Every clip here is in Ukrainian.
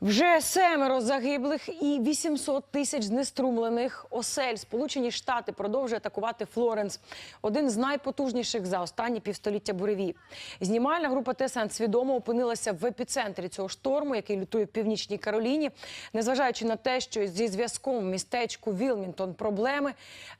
Вже семеро загиблих і 800 тисяч знеструмлених осель. Сполучені Штати продовжує атакувати Флоренс, один з найпотужніших за останні півстоліття буревій. Знімальна група ТСН свідомо опинилася в епіцентрі цього шторму, який лютує в північній Кароліні. Незважаючи на те, що зі зв'язком в містечку Вілмінтон проблеми,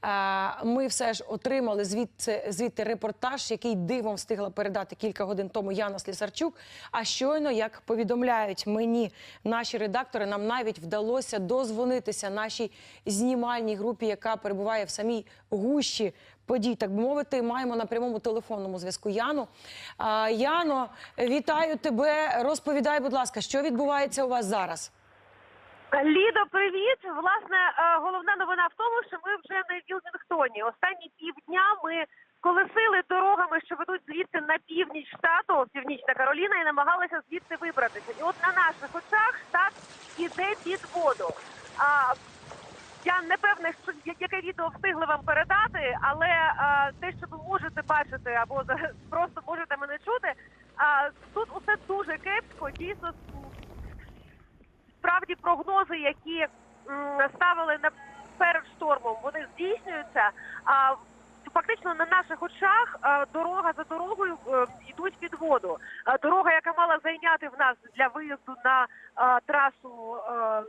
е, ми все ж отримали звідси звідти репортаж, який дивом встигла передати кілька годин тому Яна Слісарчук. А щойно, як повідомляють мені наші редактори, нам навіть вдалося дозвонитися нашій знімальній групі, яка перебуває в самій гущі подій. Так би мовити, маємо на прямому телефонному зв'язку Яну. Яно, вітаю тебе. Розповідай, будь ласка, що відбувається у вас зараз? Лідо, привіт. Власне, е, головна новина в тому, що ми вже на Вілмінгтоні. Останні півдня ми колесили дорогами, що ведуть звідти на північ штату, північна Кароліна, і намагалися звідти вибратися. І от на наших очах штат іде під воду. А я не певна, що яке відео встигли вам передати, але а, те, що ви можете бачити, або просто можете мене чути, а, тут усе дуже кепсько. Дійсно, м, справді прогнози, які ставили на перед штормом, вони здійснюються. А фактично на наших очах дорога за дорогою е, йдуть під воду. Дорога, яка мала зайняти в нас для виїзду на трасу. е,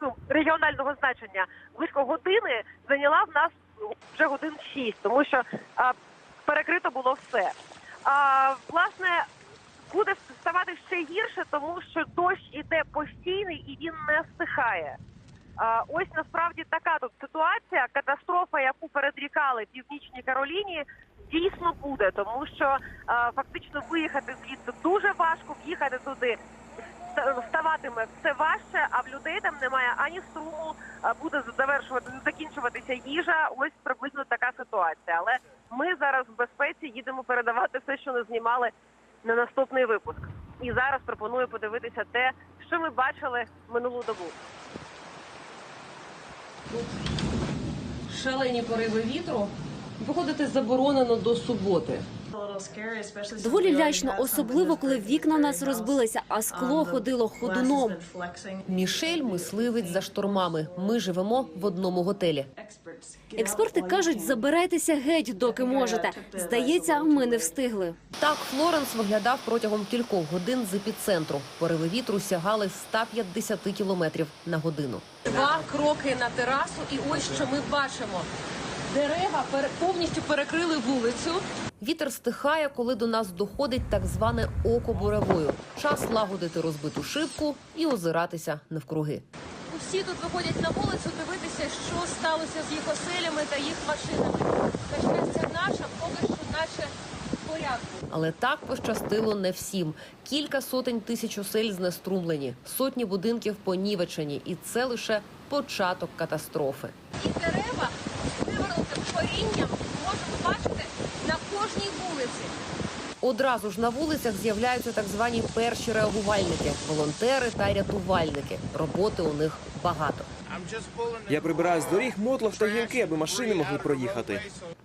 ну, регіонального значення близько години зайняла в нас вже годин шість, тому що перекрито було все. Власне, буде ставати ще гірше, тому що дощ іде постійний і він не стихає. Ось насправді така тут ситуація. Катастрофа, яку передрікали північній Кароліні, дійсно буде, тому що фактично виїхати звідси дуже важко, в'їхати туди ста- ставатиме все важче, а в людей там немає ані струму, буде завершувати закінчуватися їжа. Ось приблизно така ситуація. Але ми зараз в безпеці їдемо передавати все, що не знімали на наступний випуск. І зараз пропоную подивитися те, що ми бачили минулу добу. шалені пориви вітру. Виходити заборонено до суботи. Доволі лячно, особливо коли вікна в нас розбилися, а скло ходило ходуном. Мішель мисливець за штормами. Ми живемо в одному готелі. Експерти кажуть, забирайтеся геть, доки можете. Здається, ми не встигли. Так Флоренс виглядав протягом кількох годин з епіцентру. Пориви вітру сягали 150 кілометрів на годину. Два кроки на терасу, і ось що ми бачимо. Дерева повністю перекрили вулицю. Вітер стихає, коли до нас доходить так зване око буревою. Час лагодити розбиту шибку і озиратися навкруги. Усі тут виходять на вулицю дивитися, що сталося з їх оселями та їх машинами. На щастя, наша поки що наче в порядку. Але так пощастило не всім. Кілька сотень тисяч осель знеструмлені, сотні будинків понівечені, і це лише початок катастрофи. І дерева з вивернутим корінням можна бачити на кожній вулиці. Одразу ж на вулицях з'являються так звані перші реагувальники, волонтери та рятувальники. Роботи у них багато. Я прибираю з доріг мотлох та гілки, аби машини могли проїхати.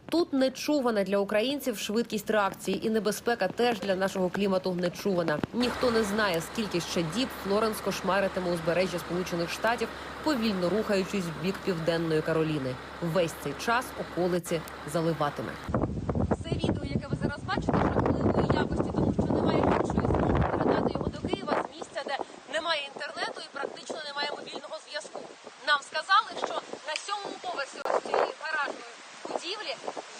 Тут нечувана для українців швидкість реакції, і небезпека теж для нашого клімату нечувана. Ніхто не знає, скільки ще діб Флоренс кошмаритиме узбережжя Сполучених Штатів, повільно рухаючись в бік південної Кароліни. Весь цей час околиці заливатиме. Це відео, яке ви зараз бачите, жахливої якості, тому що немає іншої змоги передати його до Києва з місця, де немає інтернету і практично немає мобільного зв'язку. Нам сказали, що на сьомому поверсі ось цієї гаражної будівлі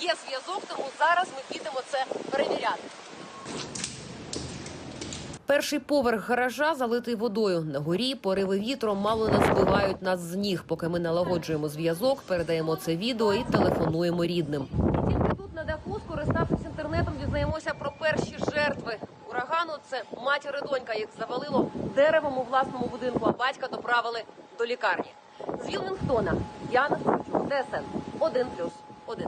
є зв'язок, тому зараз ми підемо це перевіряти. Перший поверх гаража залитий водою. На горі пориви вітру мало не збивають нас з ніг, поки ми налагоджуємо зв'язок, передаємо це відео і телефонуємо рідним. Тільки тут на даху, скориставшись інтернетом, дізнаємося про перші жертви урагану. Це матір і донька. Їх завалило деревом у власному будинку, а батька доправили до лікарні. З Вілмінгтона Яна Савчук, ТСН 1+,1.